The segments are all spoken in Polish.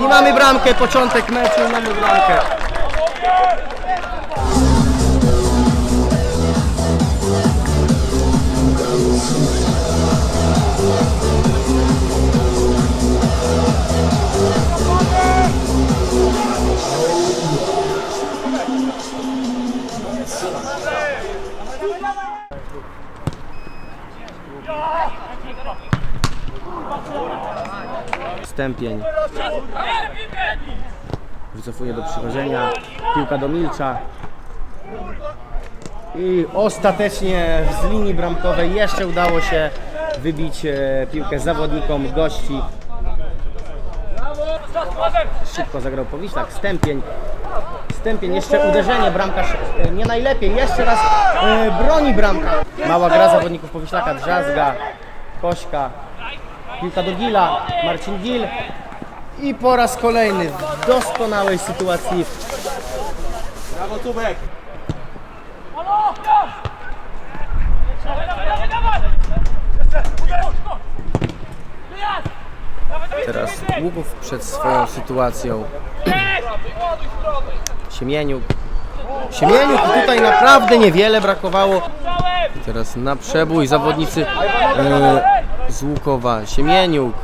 I mamy bramkę, początek meczu, mamy bramkę. Stępień. Wycofuje do przychodzenia. Piłka do Milcza. I ostatecznie z linii bramkowej jeszcze udało się wybić e, piłkę zawodnikom gości. Szybko zagrał Powiślak. Stępień. Stępień, jeszcze uderzenie, bramkarz e, nie najlepiej, jeszcze raz e, broni bramka. Mała gra zawodników Powiślaka, Drzazga, Kośka, piłka do Gila, Marcin Gil i po raz kolejny w doskonałej sytuacji Brawo Tubek! teraz Łupów przed swoją sytuacją. Siemieniuk. Siemieniuk tutaj naprawdę niewiele brakowało. I teraz na przebój zawodnicy e, z Łukowa. Siemieniuk.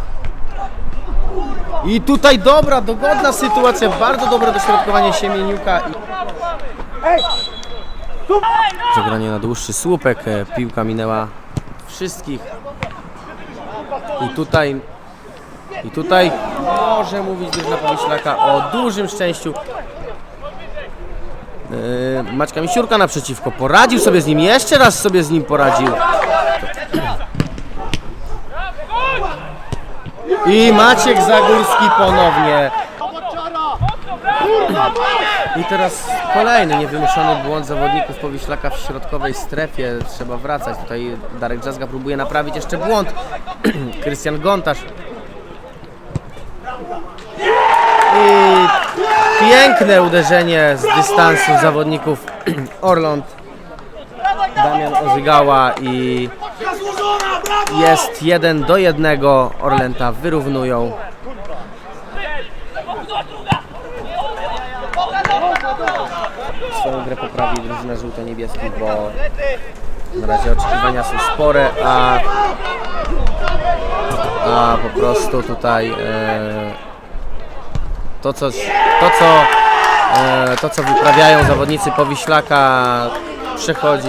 I tutaj dobra, dogodna sytuacja, bardzo dobre dośrodkowanie Siemieniuka. I... Zagranie na dłuższy słupek, e, piłka minęła wszystkich. I tutaj i tutaj może mówić drużyna Powiślaka o dużym szczęściu. Yy, Maćka Misiurka naprzeciwko, poradził sobie z nim, jeszcze raz sobie z nim poradził. I Maciek Zagórski ponownie. I teraz kolejny niewymuszony błąd zawodników Powiślaka w środkowej strefie. Trzeba wracać. Tutaj Darek Drzazga próbuje naprawić jeszcze błąd. Krystian Gontarz I piękne uderzenie z dystansu zawodników Orląt. Damian Ozygała i jest jeden do jednego. Orlęta wyrównują. Swoją grę poprawi drużyna żółto-niebieskich, bo na razie oczekiwania są spore, a, a po prostu tutaj e, to co, to, co, e, to, co wyprawiają zawodnicy Powiślaka przechodzi.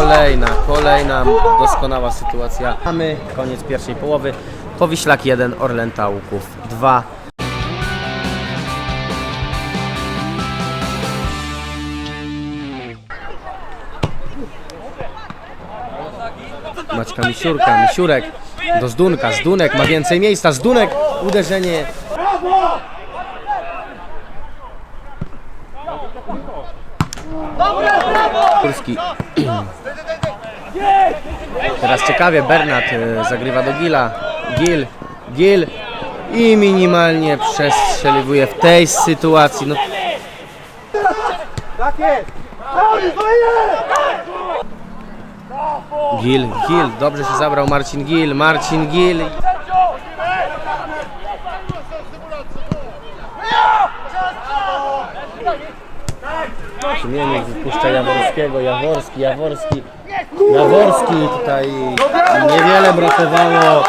kolejna, kolejna doskonała sytuacja. Mamy koniec pierwszej połowy. Powiślak 1, Orlęta Łuków 2. Maćka Misiurka, Misiurek do Zdunka, Zdunek ma więcej miejsca, Zdunek uderzenie Kurski. Teraz ciekawie Bernat e, zagrywa do Gila. Gil, Gil i minimalnie przestrzeliwuje w tej sytuacji. No, Tak! Gil, Gil, dobrze się zabrał Marcin Gil, Marcin Gil. Sumienie wypuszcza Jaworskiego, Jaworski, Jaworski, Jaworski tutaj niewiele brakowało.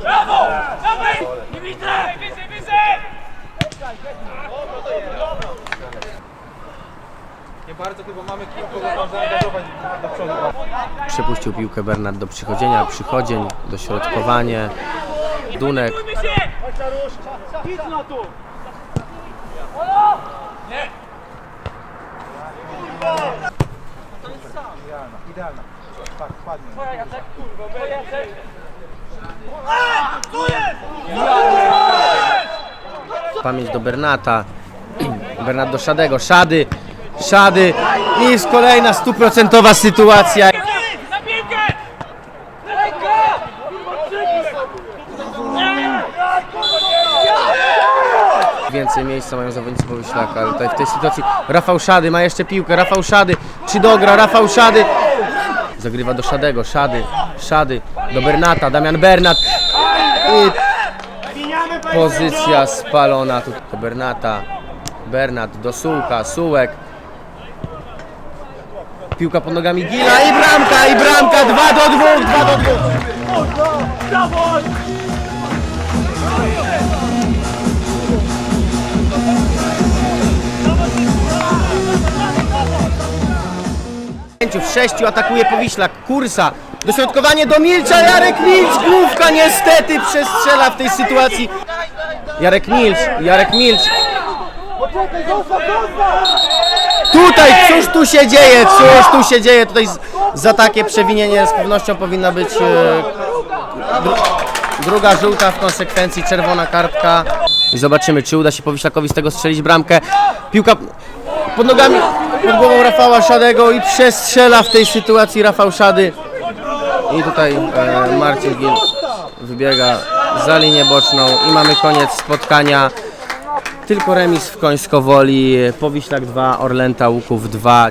Brawo! Dawaj! Nie widzę! Widzę, widzę! Nie bardzo chyba mamy kilku do przodu. Przepuścił piłkę Bernat do przychodzenia, przychodzień, dośrodkowanie. Idealna, idealna. Tak, ładnie. Pamięć do Bernata. Bernat do Szadego. Szady. Szady. I jest kolejna stuprocentowa sytuacja. Więcej miejsca mają zawodnicy Powiślaka, ale tutaj w tej sytuacji Rafał Szady ma jeszcze piłkę, Rafał Szady, czy dogra, Rafał Szady. Zagrywa do Szadego, Szady, Szady, do Bernata, Damian Bernat. I pozycja spalona tu Bernata, Bernat do Sułka, Sułek piłka pod nogami Gila i bramka, i bramka, 2 do 2, 2 do 2 W sześciu atakuje Powiślak, Kursa, dośrodkowanie do Milcza, Jarek Milcz, główka niestety przestrzela w tej sytuacji. Jarek Milcz, Jarek Milcz. Tutaj, cóż tu się dzieje, cóż tu się dzieje, tutaj za takie przewinienie z pewnością powinna być e, dru, druga żółta, w konsekwencji czerwona kartka. I zobaczymy, czy uda się Powiślakowi z tego strzelić bramkę. Piłka pod nogami, pod głową Rafała Szadego i przestrzela w tej sytuacji Rafał Szady. I tutaj e, Marcin Gil wybiega za linię boczną i mamy koniec spotkania. Tylko remis w Końskowoli, Powiślak 2, Orlęta Łuków 2.